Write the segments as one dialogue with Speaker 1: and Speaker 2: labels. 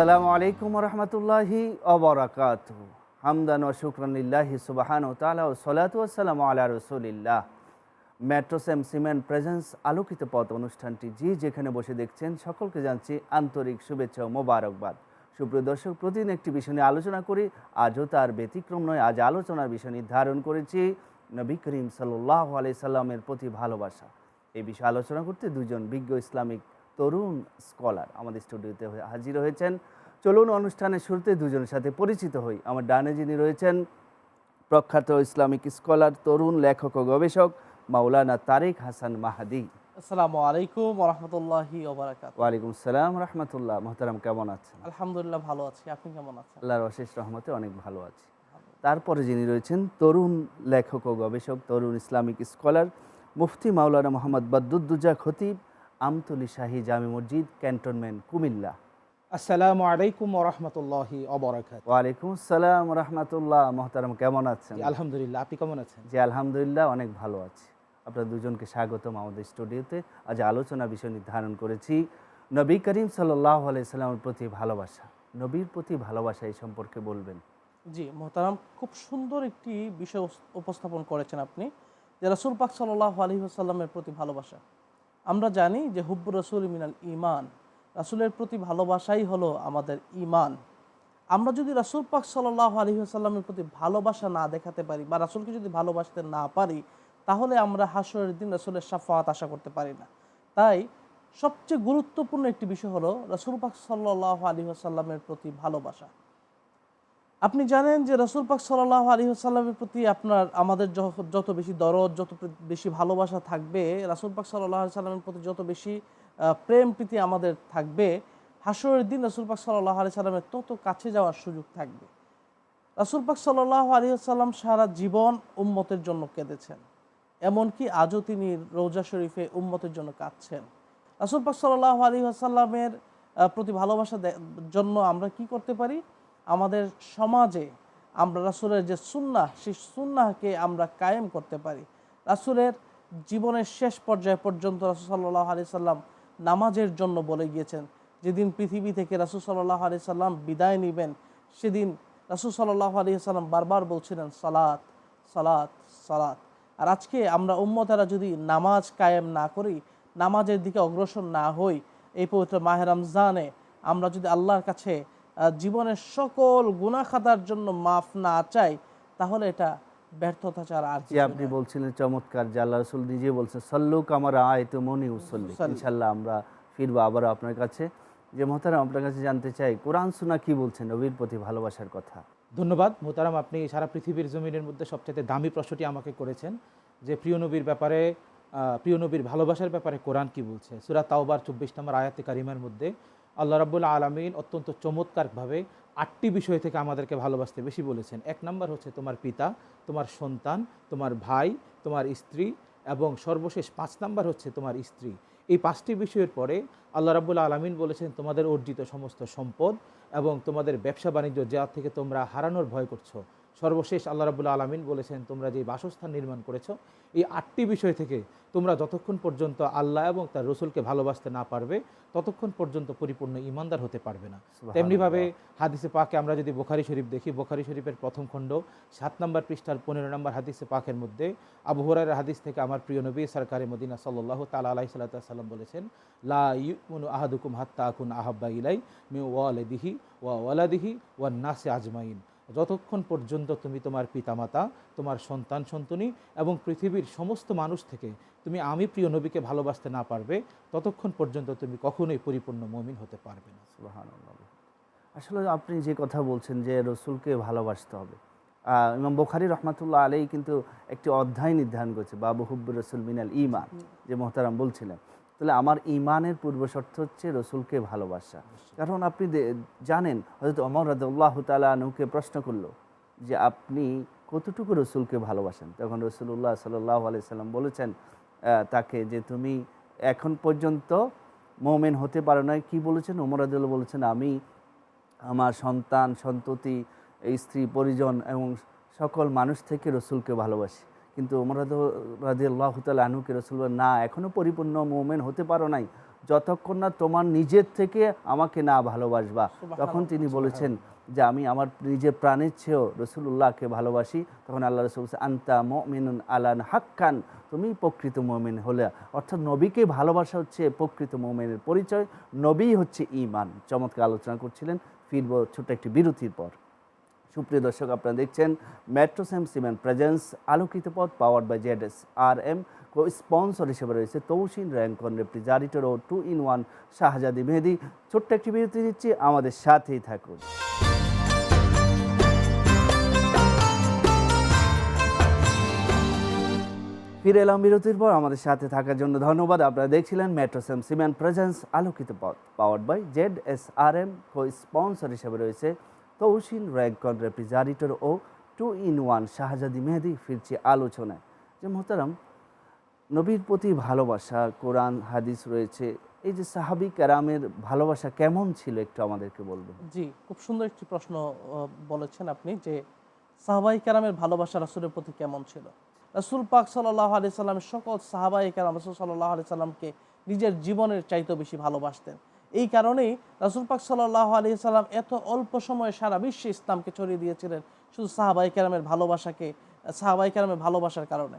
Speaker 1: আসসালামু আলাইকুম রহমতুল্লাহি অবরাকাত হামদান ও শুক্রানিল্লাহি সুবাহান ও তালা ও সলাতু আসসালামু আলা রসুলিল্লাহ। মেট্রোসেম সিমেন্ট প্রেজেন্স আলোকিত পথ অনুষ্ঠানটি জি, যেখানে বসে দেখছেন সকলকে জানছি আন্তরিক শুভেচ্ছা ও মোবারকবাদ। সুপ্রিয় দর্শক, প্রতিদিন একটি বিষয় নিয়ে আলোচনা করি। আজও তার ব্যতিক্রম নয়, আজ আলোচনার বিষয় নির্ধারণ করেছি নবী করিম সাল্লাহ আলি সাল্লামের প্রতি ভালোবাসা। এই বিষয়ে আলোচনা করতে দুজন বিজ্ঞ ইসলামিক তরুণ স্কলার আমাদের স্টুডিওতে হাজির হয়েছেন। চলুন অনুষ্ঠানের শুরুতে দুজনের সাথে পরিচিত হই। আমার ডানে যিনি রয়েছেন প্রখ্যাত ইসলামিক স্কলার তরুণ লেখক ও গবেষক মাওলানা তারেক হাসান মাহাদি।
Speaker 2: আসসালামু আলাইকুম রহমতুল্লাহি
Speaker 1: ওয়ালাইকুম সালাম রহমতুল্লাহ। মোহতারাম কেমন আছেন?
Speaker 2: আলহামদুলিল্লাহ ভালো আছি। আপনি কেমন আছেন?
Speaker 1: আল্লাহর অশেষ রহমতে অনেক ভালো আছি। তারপরে যিনি রয়েছেন তরুণ লেখক ও গবেষক তরুণ ইসলামিক স্কলার মুফতি মাওলানা মোহাম্মদ বদুদ্দুজা খতিব। আমতলি শাহী জামি মসজিদ ক্যান্টনমেন্ট কুমিল্লা।
Speaker 3: আসসালামু আলাইকুম ওরহমতুল্লাহি অবরাকাত
Speaker 1: ওয়ালাইকুম আসসালাম রহমতুল্লাহ মোহতারাম কেমন আছেন?
Speaker 3: আলহামদুলিল্লাহ আপনি কেমন আছেন?
Speaker 1: জি আলহামদুলিল্লাহ অনেক ভালো আছি। আপনার দুজনকে স্বাগতম আমাদের স্টুডিওতে। আজ আলোচনা বিষয় নির্ধারণ করেছি নবী করিম সাল্লাহ আলাইসাল্লামের প্রতি ভালোবাসা। নবীর প্রতি ভালোবাসা এই সম্পর্কে বলবেন।
Speaker 2: জি মোহতারাম খুব সুন্দর একটি বিষয় উপস্থাপন করেছেন আপনি যে রাসুল পাক সাল্লাহ আলী আসাল্লামের প্রতি ভালোবাসা। আমরা জানি যে হুব্বুর রসুল মিনাল ইমান রাসুলের প্রতি ভালোবাসাই হলো আমাদের ইমান আমরা যদি রাসুল পাক সাল্লাহ আলী আসাল্লামের প্রতি ভালোবাসা না দেখাতে পারি বা রাসুলকে যদি ভালোবাসতে না পারি, তাহলে আমরা হাসরের দিন রাসুলের সাফাত আশা করতে পারি না। তাই সবচেয়ে গুরুত্বপূর্ণ একটি বিষয় হলো রাসুল পাক সাল্লাহ আলী আসাল্লামের প্রতি ভালোবাসা। আপনি জানেন যে রসুল পাক সাল্লাহ আলী আসাল্লামের প্রতি আপনার, আমাদের যত বেশি দরদ, যত বেশি ভালোবাসা থাকবে, রাসুল পাক সাল্লাহ সাল্লামের প্রতি যত বেশি প্রেম প্রীতি আমাদের থাকবে, হাসরের দিন রসুল পাক সাল্লাহ আলি সাল্লামের তত কাছে যাওয়ার সুযোগ থাকবে। রাসুল পাক সাল্লাহ আলী সাল্লাম সারা জীবন উম্মতের জন্য কেঁদেছেন। এমনকি আজও তিনি রৌজা শরীফে উম্মতের জন্য কাঁদছেন। রাসুল পাক সাল্লাহ আলী আসাল্লামের প্রতি ভালোবাসা জন্য আমরা কি করতে পারি? আমাদের সমাজে আমরা রাসুলের যে সুন্নাহ, সেই সুন্নাহকে আমরা কায়েম করতে পারি। রাসুলের জীবনের শেষ পর্যায়ে পর্যন্ত রাসুল সাল্লাহ আলি সাল্লাম নামাজের জন্য বলে গিয়েছেন, যেদিন পৃথিবী থেকে রাসুল সাল্লাহ আলি সাল্লাম বিদায় নেবেন, সেদিন রাসুল সাল্লাহ আলি সাল্লাম বারবার বলছিলেন, সালাত সালাত সালাত আর আজকে আমরা উম্মতারা যদি নামাজ কায়েম না করি, নামাজের দিকে অগ্রসর না হই, এই পবিত্র মাহে রমজানে আমরা যদি আল্লাহর কাছে জীবনের সকল গুনাহ খাতার জন্য মাফ না চাই তাহলে এটা ব্যর্থতা ছাড়া আর
Speaker 1: যে আপনি বলছিলেন চমৎকার যে আল্লাহ রসুল নিজে বলছেন সল্লুক আমার আয়ত মনি উসল্লি। ইনশাল্লাহ আমরা ফিরবো আবারও আপনার কাছে। যে মোহতারাম আপনার কাছে জানতে চাই কোরআন সুনা কি বলছেন নবীর প্রতি ভালোবাসার কথা?
Speaker 3: ধন্যবাদ। মোতারাম আপনি সারা পৃথিবীর জমিনের মধ্যে সবচেয়ে দামি প্রশ্নটি আমাকে করেছেন যে প্রিয় নবীর ব্যাপারে আহ, প্রিয় নবীর ভালোবাসার ব্যাপারে কোরআন কি বলছে? সুরা তাওবার চব্বিশ নম্বর আয়াতে কারিমার মধ্যে আল্লাহ রাবুল্লাহ আলমিন অত্যন্ত চমৎকারভাবে আটটি বিষয় থেকে আমাদেরকে ভালোবাসতে বেশি বলেছেন। এক নম্বর হচ্ছে তোমার পিতা, তোমার সন্তান, তোমার ভাই, তোমার স্ত্রী এবং সর্বশেষ পাঁচ নাম্বার হচ্ছে তোমার স্ত্রী। এই পাঁচটি বিষয়ের পরে আল্লাহ রাবুল্লাহ আলমিন বলেছেন, তোমাদের অর্জিত সমস্ত সম্পদ এবং তোমাদের ব্যবসা বাণিজ্য যা থেকে তোমরা হারানোর ভয় করছ সর্বশেষ আল্লাহ রাবুল্লাহ আলমিন বলেছেন তোমরা যে বাসস্থান নির্মাণ করেছ এই আটটি বিষয় থেকে তোমরা যতক্ষণ পর্যন্ত আল্লাহ এবং তার রসুলকে ভালোবাসতে না পারবে ততক্ষণ পর্যন্ত পরিপূর্ণ ইমানদার হতে পারবে না। তেমনিভাবে হাদিসে পাকে আমরা যদি বোখারি শরীফ দেখি বোখারি শরীফের প্রথম খণ্ড সাত নম্বর পৃষ্ঠার পনেরো নম্বর হাদিসে পাকের মধ্যে আবু হুরায়রা হাদিস থেকে আমার প্রিয় নবী সরকারে মদিনা সাল্লাহ তালা আলাহি সাল্লাম বলেছেন লা ইউমনু আহাদুকুম হাত্তা আকুন আহাব্বা ইলাই মি ওয়ালেদিহি ওয়া ওয়ালাদিহি ওয়া নাসে আজমাইন। যতক্ষণ পর্যন্ত তুমি তোমার পিতামাতা, তোমার সন্তান, সন্তনি এবং পৃথিবীর সমস্ত মানুষ থেকে তুমি আমি প্রিয় নবীকে ভালোবাসতে না পারবে, ততক্ষণ পর্যন্ত তুমি কখনোই পরিপূর্ণ মমিন হতে পারবে না।
Speaker 1: আসলে আপনি যে কথা বলছেন যে রসুলকে ভালোবাসতে হবে ইমাম বখারি রহমাতুল্লাহ আলাই কিন্তু একটি অধ্যায় নির্ধারণ করেছে বাবু হুব্বুর রসুল মিনাল ইমান যে মোহতারাম বলছিলেন। তাহলে আমার ইমানের পূর্ব শর্ত হচ্ছে রসুলকে ভালোবাসা। কারণ আপনি জানেন হয়তো অমর রাদুল্লাহ তালা আনুকে প্রশ্ন করল যে আপনি কতটুকু রসুলকে ভালোবাসেন? তখন রসুল্লাহ সাল্লাহ আলি সাল্লাম বলেছেন তাকে যে তুমি এখন পর্যন্ত মোমেন হতে পারো না কি বলেছেন? ওমর রাদুল্লাহ বলেছেন আমি আমার সন্তান সন্ততি এই স্ত্রী পরিজন এবং সকল মানুষ থেকে রসুলকে ভালোবাসি। কিন্তু ওমর রাদি আল্লাহ তাল আনুকে রসুল না এখনও পরিপূর্ণ মোমেন হতে পারো নাই। যতক্ষণ না তোমার নিজের থেকে আমাকে না ভালোবাসবা। তখন তিনি বলেছেন যে আমি আমার নিজের প্রাণের চেয়েও রসুল্লাহকে ভালোবাসি। তখন আল্লাহ রসুল আন্তা মিনুন আলান হাক্কান তুমি প্রকৃত মোমেন হলে। অর্থাৎ নবীকে ভালোবাসা হচ্ছে প্রকৃত মোমেনের পরিচয় নবী হচ্ছে ইমান চমৎকার আলোচনা করছিলেন ফিরব ছোট্ট একটি বিরতির পর। সুপ্রিয় দর্শক, আপনারা দেখছেন মেট্রোসেম সিমেন্ট প্রেজেন্স আলোকিত পথ power by Z S R M co sponsor হিসেবে রয়েছে তৌসিন Rancon, refrigerator O two in one Shahzadi Mehedi. ছোট্ট একটি বিরতি দিচ্ছি আমাদের সাথেই থাকুন। ফিরে এলাম বিরতির পর, আমাদের সাথে থাকার জন্য ধন্যবাদ। আপনারা দেখছিলেন মেট্রোসেম সিমেন্ট প্রেজেন্স আলোকিত পথ powered by Z S R M co sponsor হিসেবে রয়েছে তৌসিন Rancon refrigerator O two in one Shahzadi Mehedi ফিরছে আলোচনায়। যে মোহতারাম, নবীর প্রতি ভালোবাসা, কোরআন, হাদিস রয়েছে। এই যে সাহাবি ক্যারামের ভালোবাসা কেমন ছিল একটু আমাদেরকে বলবেন?
Speaker 2: জি, খুব সুন্দর একটি প্রশ্ন বলেছেন আপনি যে সাহাবাই কারামের ভালোবাসা রাসুলের প্রতি কেমন ছিল? রাসুল পাক সাল্লাহ আলি সাল্লামের সকল সাহাবাই কারাম, রাসুল সাল্লাহ আলি সাল্লামকে নিজের জীবনের চাইতে বেশি ভালোবাসতেন। এই কারণেই রাসুল পাক সাল্লাহ আলি সাল্লাম এত অল্প সময়ে সারা বিশ্বে ইসলামকে ছড়িয়ে দিয়েছিলেন শুধু সাহাবাই কারামের ভালোবাসাকে সাহাবাই কারামের ভালোবাসার কারণে।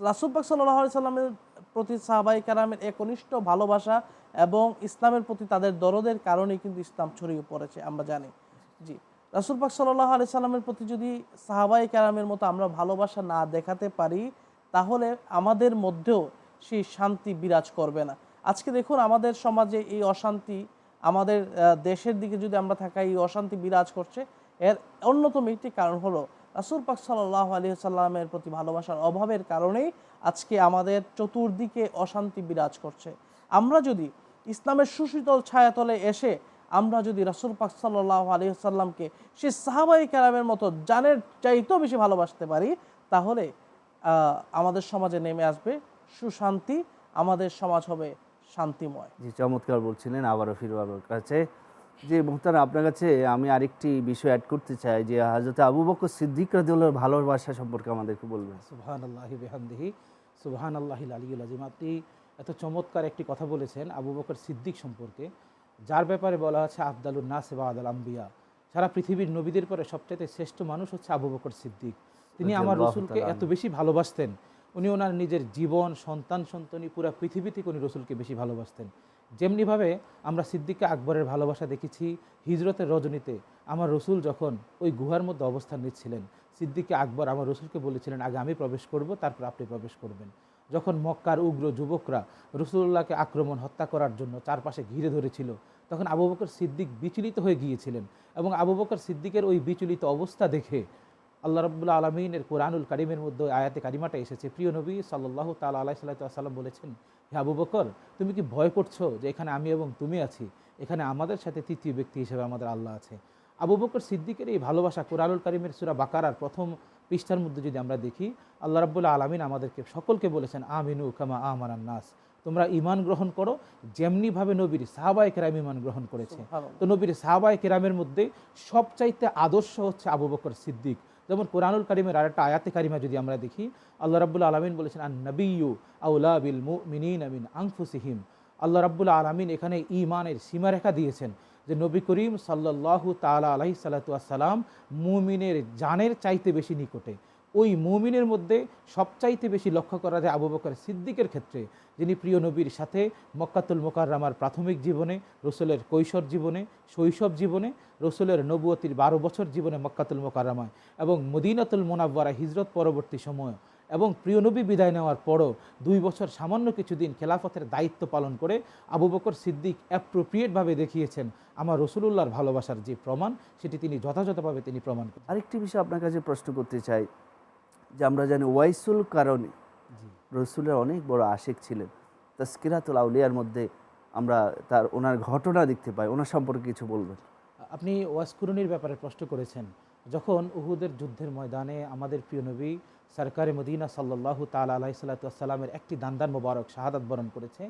Speaker 2: রাসুল পাক সাল্লাহ আলি সাল্লামের প্রতি সাহাবাই কারামের একনিষ্ঠ ভালোবাসা এবং ইসলামের প্রতি তাদের দরদের কারণেই কিন্তু ইসলাম ছড়িয়ে পড়েছে, আমরা জানি। জি, রাসুল পাক সাল্লাহ আলি সাল্লামের প্রতি যদি সাহাবাই কারামের মতো আমরা ভালোবাসা না দেখাতে পারি, তাহলে আমাদের মধ্যেও সেই শান্তি বিরাজ করবে না। আজকে দেখুন আমাদের সমাজে এই অশান্তি, আমাদের দেশের দিকে যদি আমরা থাকাই এই অশান্তি বিরাজ করছে। এর অন্যতম একটি কারণ হলো রাসুল পাক সাল্লাহ আলী সাল্লামের প্রতি ভালোবাসার অভাবের কারণেই আজকে আমাদের চতুর্দিকে অশান্তি বিরাজ করছে। আমরা যদি ইসলামের সুশীতল ছায়াতলে এসে আমরা যদি রাসুল পাক সাল্লাহ আলী সাল্লামকে সে সাহাবাই কালামের মতো জানের চাইতেও বেশি ভালোবাসতে পারি, তাহলে আমাদের সমাজে নেমে আসবে সুশান্তি, আমাদের সমাজ হবে শান্তিময়।
Speaker 1: জি চমৎকার বলছিলেন আবারও ফিরব আপনার কাছে। যে মোহতারা আপনার কাছে আমি আরেকটি বিষয় অ্যাড করতে চাই যে হাজরত আবু বকর সিদ্দিক রাদিউল্লাহর ভালোবাসা সম্পর্কে আমাদেরকে বলবেন।
Speaker 3: সুবহান আল্লাহি বেহামদিহি সুবহান আল্লাহিল আলিউল আজিম আপনি এত চমৎকার একটি কথা বলেছেন আবু বকর সিদ্দিক সম্পর্কে যার ব্যাপারে বলা হচ্ছে আবদালুল নাস বা আদাল আম্বিয়া। সারা পৃথিবীর নবীদের পরে সবচাইতে শ্রেষ্ঠ মানুষ হচ্ছে আবু বকর সিদ্দিক। তিনি আমার রসুলকে এত বেশি ভালোবাসতেন উনি ওনার নিজের জীবন, সন্তান, সন্তনি, পুরা পৃথিবী থেকে উনি রসুলকে বেশি ভালোবাসতেন। যেমনিভাবে আমরা সিদ্দিককে আকবরের ভালোবাসা দেখেছি, হিজরতের রজনীতে আমার রসুল যখন ওই গুহার মধ্যে অবস্থান নিচ্ছিলেন সিদ্দিককে আকবর আমার রসুলকে বলেছিলেন, আগে আমি প্রবেশ করব, তারপর আপনি প্রবেশ করবেন। যখন মক্কার উগ্র যুবকরা রসুল্লাহকে আক্রমণ, হত্যা করার জন্য চারপাশে ঘিরে ধরেছিল, তখন আবু বকর সিদ্দিক বিচলিত হয়ে গিয়েছিলেন এবং আবু বকর সিদ্দিকের ওই বিচলিত অবস্থা দেখে আল্লাহ রব্বুল্লা আলমিনের কোরআনুল কারিমের মধ্যে আয়াতে কারিমাটা এসেছে। প্রিয় নবী সাল্লাহ তাল আলাহ সাল্লাম বলেছেন হে আবু বকর তুমি কি ভয় করছ যে এখানে আমি এবং তুমি আছি? এখানে আমাদের সাথে তৃতীয় ব্যক্তি হিসেবে আমাদের আল্লাহ আছে। আবু বকর সিদ্দিকের এই ভালোবাসা কোরআনুল কারিমের সুরা বাকারার প্রথম পৃষ্ঠার মধ্যে যদি আমরা দেখি আল্লাহ রাব্বুল্লাহ আলমিন আমাদেরকে সকলকে বলেছেন আমিনু কামা আমানান নাস। তোমরা ইমান গ্রহণ করো যেমনিভাবে নবীর সাহাবাই কেরাম ইমান গ্রহণ করেছে। তো নবীর সাহাবাই কেরামের মধ্যে সবচাইতে আদর্শ হচ্ছে আবু বকর সিদ্দিক। যেমন কোরআনুল কারিমের আরেকটা আয়াতে কারিমা যদি আমরা দেখি, আল্লাহ রাবুল্লা আলমিন বলেছেন আন নবীউ আউলা বিল মু মিনীন আমিন আংফুসিহিম আল্লাহ রাবুল্লা আলমিন এখানে ইমানের সীমারেখা দিয়েছেন যে নবী করিম সাল্লাল্লাহু তালা আলাই সাল্লা আসসালাম মুমিনের জানের চাইতে বেশি নিকটে। ওই মুমিনের মধ্যে সবচাইতে বেশি লক্ষ্য করা যায় আবু বকর সিদ্দিকের ক্ষেত্রে, যিনি প্রিয় নবীর সাথে মক্কাতুল মোকাররামার প্রাথমিক জীবনে, রসুলের কৈশোর জীবনে, শৈশব জীবনে, রসুলের নবুয়তির বারো বছর জীবনে মক্কাতুল মোকাররামায় এবং মদিনাতুল মোনাব্বারা হিজরত পরবর্তী সময় এবং প্রিয় নবী বিদায় নেওয়ার পরও দুই বছর সামান্য কিছুদিন খেলাফতের দায়িত্ব পালন করে আবু বকর সিদ্দিক অ্যাপ্রোপ্রিয়েটভাবে দেখিয়েছেন আমার রসুলুল্লাহর ভালোবাসার যে প্রমাণ, সেটি তিনি যথাযথভাবে তিনি প্রমাণ করেন
Speaker 1: আরেকটি বিষয় আপনার কাছে প্রশ্ন করতে চাই। যে আমরা জানি ওয়াইসুল কারণে রসুলের অনেক বড় আশেক ছিলেন। তাস্কিরাতুল আউলিয়ার মধ্যে আমরা তার ওনার ঘটনা দেখতে পাই। ওনার সম্পর্কে কিছু বলবেন?
Speaker 3: আপনি ওয়াসকুরনির ব্যাপারে প্রশ্ন করেছেন। যখন উহুদের যুদ্ধের ময়দানে আমাদের প্রিয় নবী সরকারে মদিনা সাল্লাহ তাল আলাহি সাল্লাতামের একটি দান্দান মোবারক শাহাদাত বরণ করেছে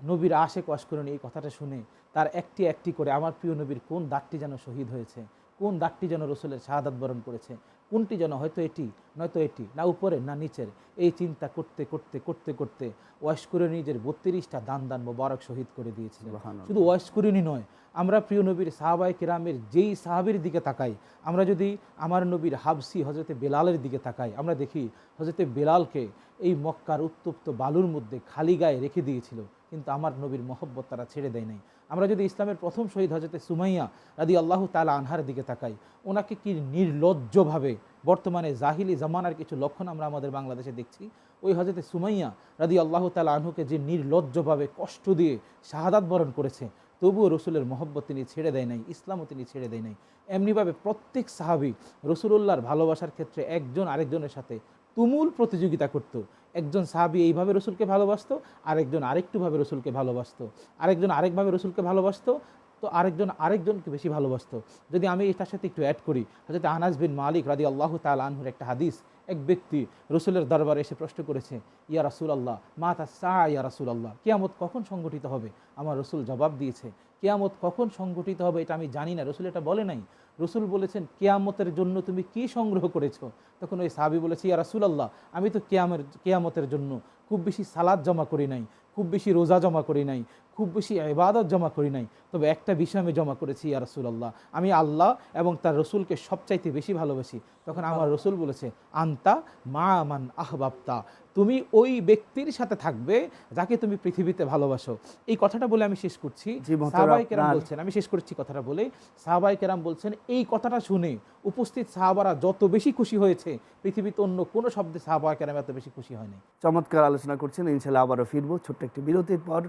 Speaker 3: নবীর আশেক ওয়াসকুরনি এই কথাটা শুনে তার একটি একটি করে আমার প্রিয় নবীর কোন দাঁতটি যেন শহীদ হয়েছে কোন দাগটি যেন রসুলের শাহাদাত বরণ করেছে? কোনটি যেন হয়তো এটি নয়তো এটি না উপরে না নিচের? এই চিন্তা করতে করতে করতে করতে ওয়াশ করে নিজের বত্রিশটা দান দান মোবারক শহীদ করে দিয়েছিলেন। শুধু ওয়াশ নয় আমরা প্রিয় নবীর সাহাবাই কেরামের যেই সাহাবির দিকে তাকাই আমরা যদি আমার নবীর হাবসি হজরতে বেলালের দিকে তাকাই আমরা দেখি হজরতে বেলালকে এই মক্কার উত্তপ্ত বালুর মধ্যে খালি গায়ে রেখে দিয়েছিল। কিন্তু আমার নবীর মহব্বত তারা ছেড়ে দেয় নাই। আমরা যদি ইসলামের প্রথম শহীদ হজরতে সুমাইয়া রাদি আল্লাহ তালা আনহার দিকে তাকাই, ওনাকে কি নির্লজ্জভাবে বর্তমানে জাহিলি জামানার কিছু লক্ষণ আমরা আমাদের বাংলাদেশে দেখছি? ওই হজরতে সুমাইয়া রাদি আল্লাহ তালা আনহুকে যে নির্লজ্জভাবে কষ্ট দিয়ে শাহাদাত বরণ করেছে, তবুও রসুলের মহব্বত তিনি ছেড়ে দেয় নাই, ইসলামও তিনি ছেড়ে দেয় নাই। এমনিভাবে প্রত্যেক সাহাবি রসুলুল্লাহর ভালোবাসার ক্ষেত্রে একজন আরেকজনের সাথে তুমুল প্রতিযোগিতা করত। একজন সাহাবি এইভাবে রসুলকে ভালোবাসত, আরেকজন আরেকটুভাবে রসুলকে ভালোবাসত, আরেকজন আরেকভাবে রসুলকে ভালোবাসতো তো আরেকজন, আরেকজনকে বেশি ভালোবাসত। যদি আমি এটার সাথে একটু অ্যাড করি হয়তো আনাস বিন মালিক রাদি আল্লাহ তাল আনহুর একটা হাদিস, এক ব্যক্তি রসুলের দরবারে এসে প্রশ্ন করেছে, ইয়া রাসুল আল্লাহ মা তা সা ইয়া রাসুল আল্লাহ কেয়ামত কখন সংগঠিত হবে? আমার রসুল জবাব দিয়েছে, কেয়ামত কখন সংগঠিত হবে এটা আমি জানি না। রসুল এটা বলে নাই। রসুল বলেছেন, কেয়ামতের জন্য তুমি কি সংগ্রহ করেছ? তখন ওই সাহাবি বলেছে, ইয়া রাসুল আল্লাহ আমি তো কেয়ামের, কেয়ামতের জন্য খুব বেশি সালাদ জমা করি নাই। খুব বেশি রোজা জমা করি নাই, খুব বেশি এবাদত জমা করি নাই, তবে একটা বিষয় আমি জমা করেছি, ইয়া রসুল আল্লাহ আমি আল্লাহ এবং তার রসুলকে সবচাইতে বেশি ভালোবাসি। তখন আমার রসুল বলেছে, আন্তা মা আমান আহবাবতা। তুমি ওই ব্যক্তির সাথে থাকবে যাকে তুমি পৃথিবীতে ভালোবাসো। এই কথাটা বলে আমি শেষ করছি। সাহাবাই কেরাম বলছেন আমি শেষ করছি কথাটা বলে। সাহাবাই কেরাম বলছেন এই কথাটা শুনে উপস্থিত সাহাবারা যত বেশি খুশি হয়েছে পৃথিবীতে অন্য কোনো শব্দে সাহাবাই কেরাম এত বেশি খুশি হয়নি।
Speaker 1: চমৎকার আলোচনা করছেন ইনশাল্লাহ আবারও ফিরবো। ছোট্ট একটি বিরতির পর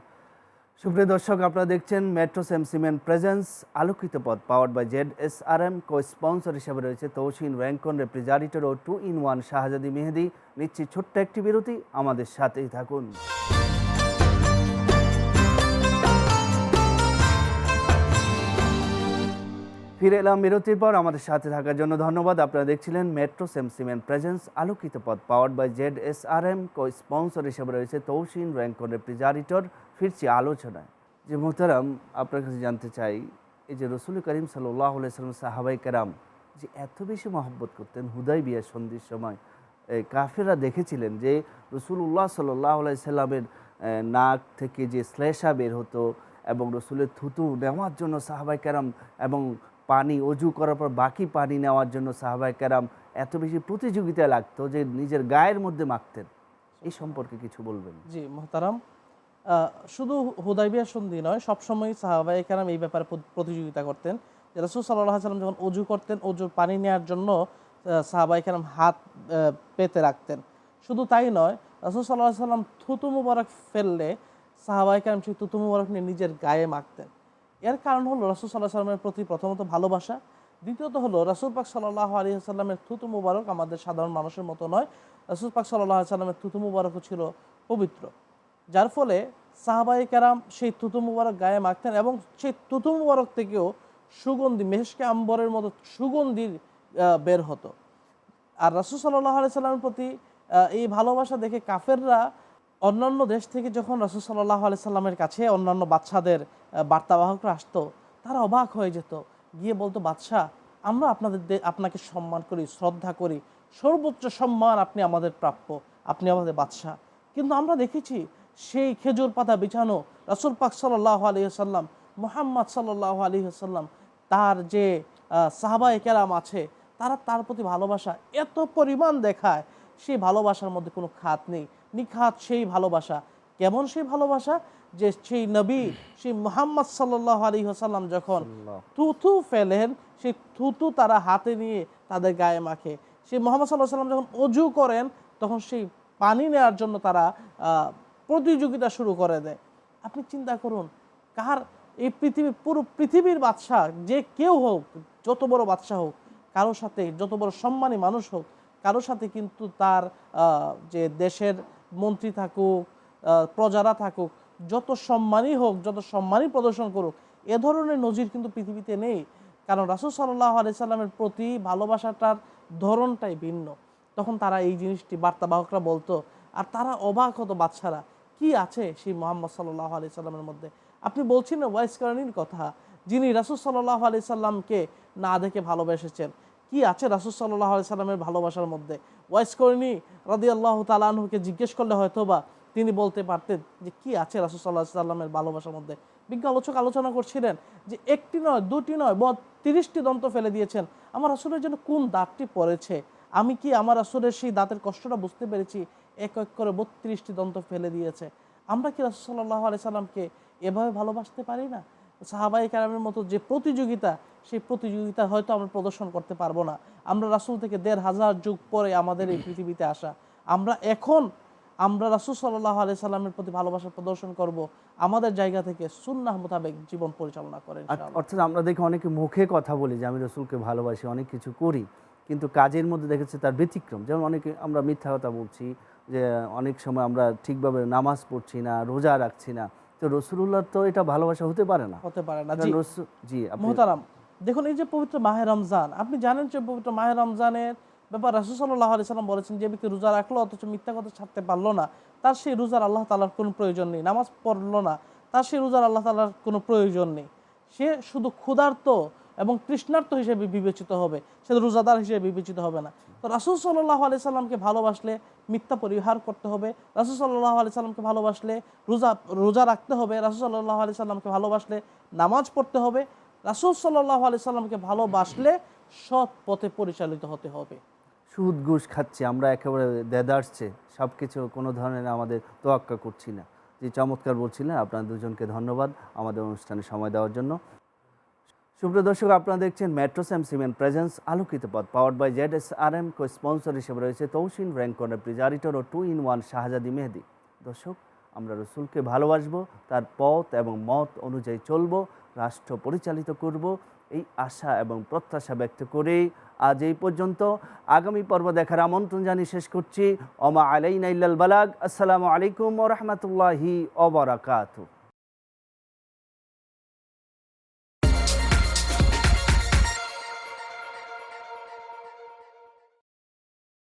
Speaker 1: সুপ্রিয় দর্শক, আপনারা দেখছেন মেট্রো সেম সিমেন্ট প্রেজেন্স আলোকিত পথ power by Z S R M co sponsor হিসেবে রয়েছে তৌসিন Rancon refrigerator O two in one Shahzadi Mehedi. নিচ্ছি ছোট্ট একটি বিরতি, আমাদের সাথেই থাকুন। ফিরে এলাম বিরতির পর, আমাদের সাথে থাকার জন্য ধন্যবাদ। আপনারা দেখছিলেন মেট্রো সেম সিমেন্ট প্রেজেন্স আলোকিত পথ power by Z S R M co sponsor হিসেবে রয়েছে তৌসিন র্যাঙ্কন রেফ্রিজারেটর ফিরছি আলোচনায়। যে মোহতারাম, আপনার কাছে জানতে চাই, এই যে রসুল করিম সাল্লাহ সাল্লাম সাহাবাই কারাম যে এত বেশি মহব্বত করতেন হুদাই বিয়ার সন্ধির সময় এই কাফেররা দেখেছিলেন যে রসুল্লাহ সাল্লাহ সাল্লামের নাক থেকে যে শ্লেষা বের হতো এবং রসুলের থুতু নেওয়ার জন্য সাহাবাই কারাম এবং পানি, অজু করার পর বাকি পানি নেওয়ার জন্য সাহাবাই কারাম এত বেশি প্রতিযোগিতা লাগতো যে নিজের গায়ের মধ্যে মাখতেন। এই সম্পর্কে কিছু বলবেন?
Speaker 2: জি, মোহতারাম শুধু হুদাইবিয়া সন্ধি নয় সবসময় সাহাবাই কারাম এই ব্যাপারে প্রতিযোগিতা করতেন। রসুল সাল্লাহ সাল্লাম যখন অজু করতেন অজুর পানি নেওয়ার জন্য সাহাবাই কারাম হাত পেতে রাখতেন। শুধু তাই নয়, রসুল সাল্লাহ সাল্লাম থুতু মুবারক ফেললে সাহাবাই কারাম সেই থুতু মুবারক নিয়ে নিজের গায়ে মাখতেন। এর কারণ হলো রসুল সাল্লাহ সাল্লামের প্রতি প্রথমত ভালোবাসা, দ্বিতীয়ত হলো রসুল পাক সাল্লাহ আলী সাল্লামের থুতু মুবারক আমাদের সাধারণ মানুষের মতো নয়, রসুল পাক সাল্লাহ সাল্লামের থুতু মুবারকও ছিল পবিত্র। যার ফলে সাহাবাই কারাম সেই তুতু মুবারক গায়ে মাখতেন এবং সেই তুতু মুবারক থেকেও সুগন্ধি মেহেশকে আম্বরের মতো সুগন্ধি আহ, বের হতো। আর রাসুল সাল্লাহ আলি সাল্লামের প্রতি এই ভালোবাসা দেখে কাফেররা অন্যান্য দেশ থেকে যখন রাসুল সাল্লাহ আলি সাল্লামের কাছে অন্যান্য বাচ্চাদের বার্তাবাহকরা আসতো তারা অবাক হয়ে যেত। গিয়ে বলতো বাদশাহ আমরা আপনাদের আপনাকে সম্মান করি শ্রদ্ধা করি। সর্বোচ্চ সম্মান আপনি আমাদের প্রাপ্য আপনি আমাদের বাদশাহ। কিন্তু আমরা দেখেছি সেই খেজুর পাতা বিছানো রাসুল পাক সাল্লাহ আলী সাল্লাম মোহাম্মদ সাল্লাহ আলী সাল্লাম তার যে সাহাবাই কেরাম আছে তারা তার প্রতি ভালোবাসা এত পরিমাণ দেখায় সেই ভালোবাসার মধ্যে কোনো খাত নেই। নিখাত সেই ভালোবাসা। কেমন সেই ভালোবাসা? যে সেই নবী সেই মোহাম্মদ সাল্লাহ আলী সাল্লাম যখন থুথু ফেলেন সেই থুতু তারা হাতে নিয়ে তাদের গায়ে মাখে। সেই মোহাম্মদ সাল্লাহ সাল্লাম যখন অজু করেন তখন সেই পানি নেওয়ার জন্য তারা প্রতিযোগিতা শুরু করে দেয়। আপনি চিন্তা করুন, কার এই পৃথিবী, পুরো পৃথিবীর বাদশাহ, যে কেউ হোক, যত বড় বাদশাহ হোক কারোর সাথে যত বড় সম্মানী মানুষ হোক কারোর সাথে কিন্তু তার যে দেশের মন্ত্রী থাকুক প্রজারা থাকুক, যত সম্মানই হোক, যত সম্মানই প্রদর্শন করুক, এ ধরনের নজির কিন্তু পৃথিবীতে নেই। কারণ রাসুল সাল্লাহ সাল্লামের প্রতি ভালোবাসাটার ধরনটাই ভিন্ন। তখন তারা এই জিনিসটি বার্তাবাহকরা বলতো, আর তারা অবাক হতো বাচ্চারা কি আছে সেই মোহাম্মদ সাল্লাহ আলি সাল্লামের মধ্যে? আপনি বলছেন ওয়াইস কারণীর কথা। যিনি রাসুল সাল্লাহ আলি সাল্লামকে না দেখে ভালোবেসেছেন, কি আছে রাসুল সাল্লাহ আলি সাল্লামের ভালোবাসার মধ্যে? ওয়াইস করিনি রাদি আল্লাহ তালাহুকে জিজ্ঞেস করলে হয়তো বা তিনি বলতে পারতেন যে কি আছে রাসুল সাল্লাহ সাল্লামের ভালোবাসার মধ্যে। বিজ্ঞ আলোচক আলোচনা করছিলেন যে একটি নয়, দুটি নয় বা তিরিশটি দন্ত ফেলে দিয়েছেন। আমার আসলের জন্য কোন দাঁতটি পড়েছে? আমি কি আমার আসলের সেই দাঁতের কষ্টটা বুঝতে পেরেছি? এক এক করে বত্রিশটি দন্ত ফেলে দিয়েছে। আমরা কি রাসুল সাল্লাহ আলি সাল্লামকে এভাবে ভালোবাসতে পারি না? সাহাবাই কালামের মতো যে প্রতিযোগিতা সেই প্রতিযোগিতা হয়তো আমরা প্রদর্শন করতে পারব না। আমরা রাসুল থেকে দেড় হাজার যুগ পরে আমাদের এই পৃথিবীতে আসা। আমরা এখন আমরা রাসুল সাল্লাহ আলি সাল্লামের প্রতি ভালোবাসা প্রদর্শন করব আমাদের জায়গা থেকে সুন্নাহ মোতাবেক জীবন পরিচালনা করেন
Speaker 1: অর্থাৎ আমরা দেখি অনেকে মুখে কথা বলি যে আমি রসুলকে ভালোবাসি অনেক কিছু করি। কিন্তু কাজের মধ্যে দেখেছি তার ব্যতিক্রম। যেমন অনেকে আমরা মিথ্যা কথা বলছি যে অনেক সময় আমরা ঠিকভাবে নামাজ পড়ছি না রোজা রাখছি না। তো রসুল্লাহ তো এটা ভালোবাসা হতে পারে না।
Speaker 2: হতে পারে না। জি। মোহতারাম দেখুন এই যে পবিত্র মাহে রমজান আপনি জানেন যে পবিত্র মাহে রমজানের ব্যাপার রাসুল সাল্লাহ আলি সাল্লাম বলেছেন যে ব্যক্তি রোজা রাখল অথচ মিথ্যা কথা ছাড়তে পারল না তার সেই রোজার আল্লাহ তালার কোনো প্রয়োজন নেই। নামাজ পড়ল না তার সেই রোজার আল্লাহ তালার কোনো প্রয়োজন নেই। সে শুধু ক্ষুধার্ত এবং কৃষ্ণার্থ হিসেবে বিবেচিত হবে। সে রোজাদার হিসেবে বিবেচিত হবে না। তো রাসুল সাল্লাহ আলি সাল্লামকে ভালোবাসলে মিথ্যা পরিহার করতে হবে। রাসুল সাল্লাহ আলি সাল্লামকে ভালোবাসলে রোজা রোজা রাখতে হবে। রাসুল সাল্লাহ আলি সাল্লামকে ভালোবাসলে নামাজ পড়তে হবে। রাসুল সাল্লাহ আলি সাল্লামকে ভালোবাসলে সৎ পথে পরিচালিত হতে হবে।
Speaker 1: সুদ, ঘুষ খাচ্ছি, আমরা একেবারে দেদারছে সব কিছু কোনো ধরনের আমাদের তোয়াক্কা করছি না। যে চমৎকার বলছিলেন আপনার দুজনকে ধন্যবাদ আমাদের অনুষ্ঠানে সময় দেওয়ার জন্য। সুপ্রিয় দর্শক, আপনারা দেখছেন মেট্রো স্যাম সিমেন্ট প্রেজেন্স আলোকিত পথ powered by Z S R M co sponsor হিসেবে রয়েছে তৌসিন র্যাঙ্কনের refrigerator O two in one Shahzadi Mehedi. দর্শক, আমরা রসুলকে ভালোবাসবো, তার পথ এবং মত অনুযায়ী চলব, রাষ্ট্র পরিচালিত করব, এই আশা এবং প্রত্যাশা ব্যক্ত করেই আজ এই পর্যন্ত। আগামী পর্ব দেখার আমন্ত্রণ জানিয়ে শেষ করছি। অমা আলাইনা বালাগ, আসসালামু আলাইকুম ওরহমতুল্লাহি ওবরাকাতু